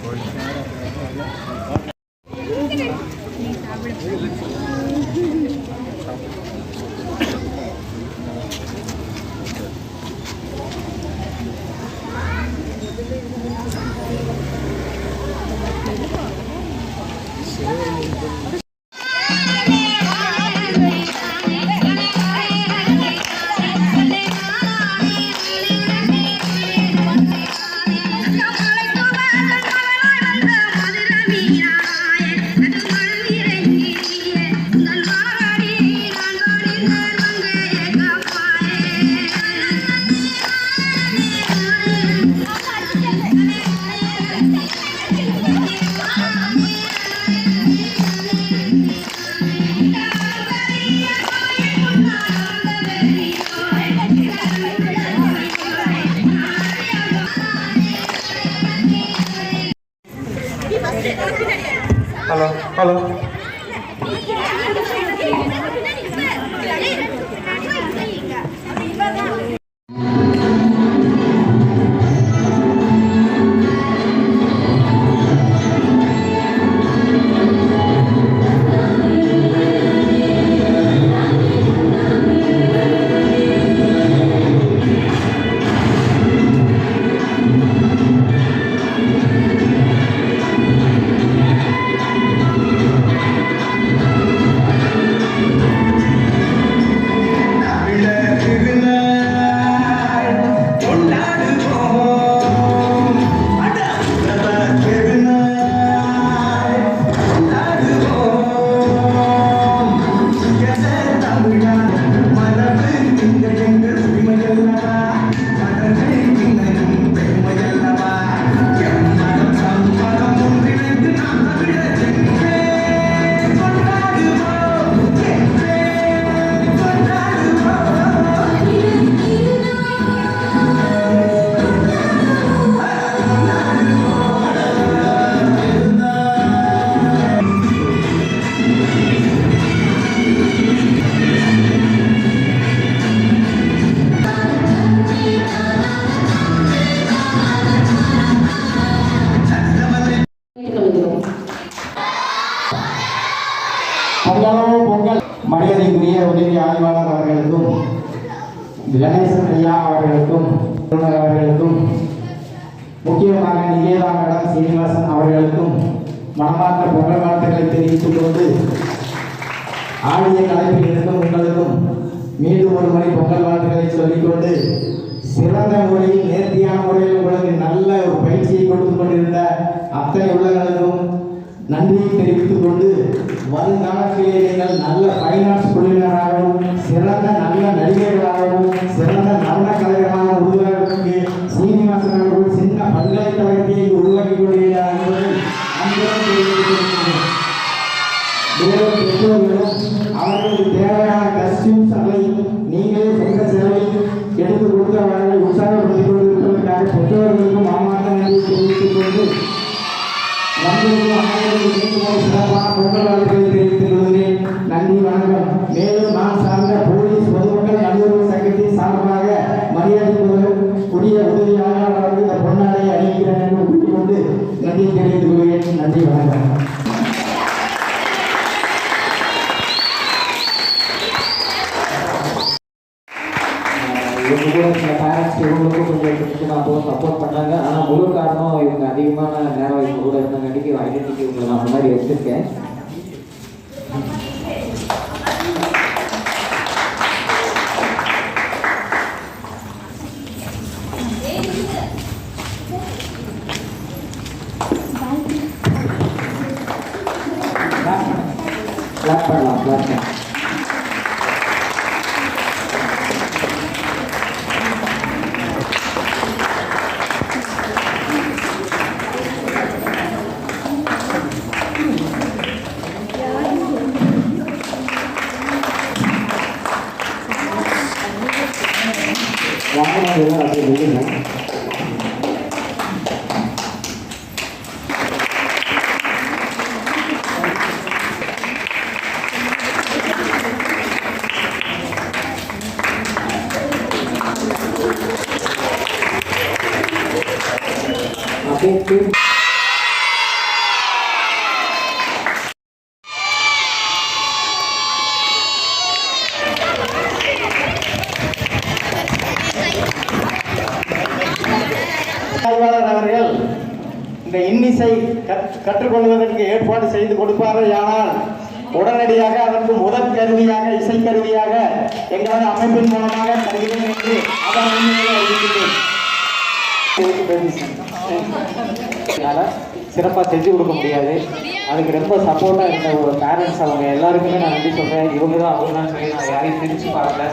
Yeah. Hello, hello. மரியாதைக்குரிய உதவி ஆய்வாளர் அவர்களுக்கும் கணேசன் ஐயா அவர்களுக்கும் அவர்களுக்கும் முக்கியமாக நிவேதா மேடம் சீனிவாசன் அவர்களுக்கும் மனமார்ந்த பொங்கல் வாழ்த்துக்களை தெரிவித்துக் கொண்டு ஆடிய கலைப்பில் இருக்கும் உங்களுக்கும் மீண்டும் ஒரு முறை பொங்கல் வாழ்த்துக்களை சொல்லிக்கொண்டு சிறந்த முறையில் நேர்த்தியான முறையில் உங்களுக்கு நல்ல ஒரு பயிற்சியை கொடுத்து கொண்டு அத்தனை உள்ளங்களுக்கும் நன்றியை தெரிவித்துக் கொண்டு வருங்காலத்திலே நீங்கள் நல்ல ஃபைனான்ஸ் குழுவினராக வந்திருக்கும் அனைவருக்கும் மீண்டும் ஒரு சிறப்பான பொங்கல் இவங்க கூட சில பேரண்ட்ஸ் இவங்களுக்கும் கொஞ்சம் கொஞ்சம் அப்போ சப்போர்ட் பண்ணாங்க. ஆனால் முழு காரணம் இவங்க அதிகமான நேரம் இவங்க கூட இருந்தங்காட்டிக்கு ஐடென்டிட்டி இவங்களை நான் முன்னாடி வச்சிருக்கேன். கிளாப் பண்ணலாம் கிளாப் பண்ணலாம் 오구나. 아, 그, 그. இந்த இன்னிசை கற்று கற்றுக்கொள்வதற்கு ஏற்பாடு செய்து கொடுப்பார்கள் ஆனால் உடனடியாக அதற்கு முதல் கருவியாக இசை கருவியாக எங்களது அமைப்பின் மூலமாக தருகிறேன் என்று அதன் உண்மையை சிறப்பாக செஞ்சு கொடுக்க முடியாது. அதுக்கு ரொம்ப சப்போர்ட்டாக இருந்த ஒரு பேரண்ட்ஸ் அவங்க எல்லாருக்குமே நான் நன்றி சொல்கிறேன் இவங்க தான் அவங்க தான் சொல்லி நான் யாரையும் பிரித்து பார்க்கல.